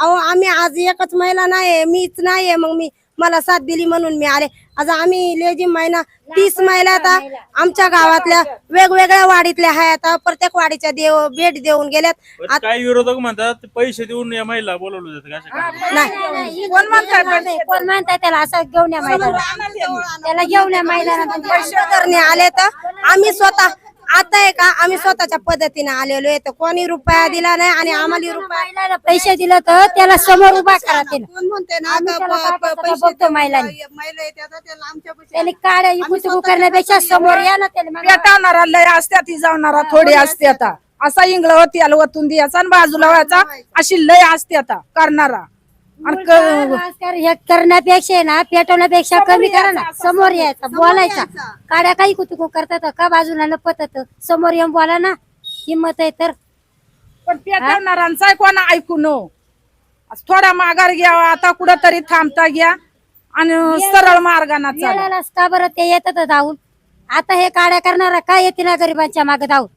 अहो आम्ही आज एकच महिला नाहीये मीच नाहीये मग मी मला साथ दिली म्हणून मी आले. आज आम्ही लेझिम महिना तीस महिला आता आमच्या गावातल्या वेगवेगळ्या वाडीतल्या आहे आता प्रत्येक वाडीच्या देव भेट देऊन गेल्यात. पण काही विरोधक म्हणतात ते पैसे देऊन या महिला बोलवलं जातं का? असं काय? नाही. कोण म्हणताय कोण म्हणताय त्याला? असं घेऊन या मैदानात. त्याला घेऊन या मैदानात. करणे आले तर आम्ही स्वतः आता आहे का? आम्ही स्वतःच्या पद्धतीने आलेलो आहे तर कोणी रुपया दिला नाही आणि आम्हाला रुपया पैसे दिलं तर त्याला समोर उभा करा त्याला कोण म्हणते ना आम्ही का त्याला प- प- पाठवतो, पैसे बघतो देऊन महिलांनी. महिला येते आता त्याला आमच्या पैसे- त्याने काड्या करण्यापेक्षा समोर या ना त्याला मग. पेटावणारा लय असत्या ती जावणारा थोडी असते आता असा इंगळवती आला वतून द्यायचा आणि बाजूला व्हायचा अशी लय असते आता करणारा. आणि क- राजकारण हे करण्यापेक्षा आहे ना पेटवण्यापेक्षा कमी करा ना. समोर यायचं बोलायचा. काड्या काही कुतुकू करतात का बाजूला लपत समोर येऊन बोला ना हिंमत आहे तर. पण पेटवणारांचा कोणा ऐकू नो थोडा माघार घ्यावा आता कुठं तरी थांबता घ्या आणि सरळ मार्गाना चाला. वेळालाच का बरं? ते येतात धावून. आता हे काड्या करणारा काय येते ना गरिबांच्या मागे धावून?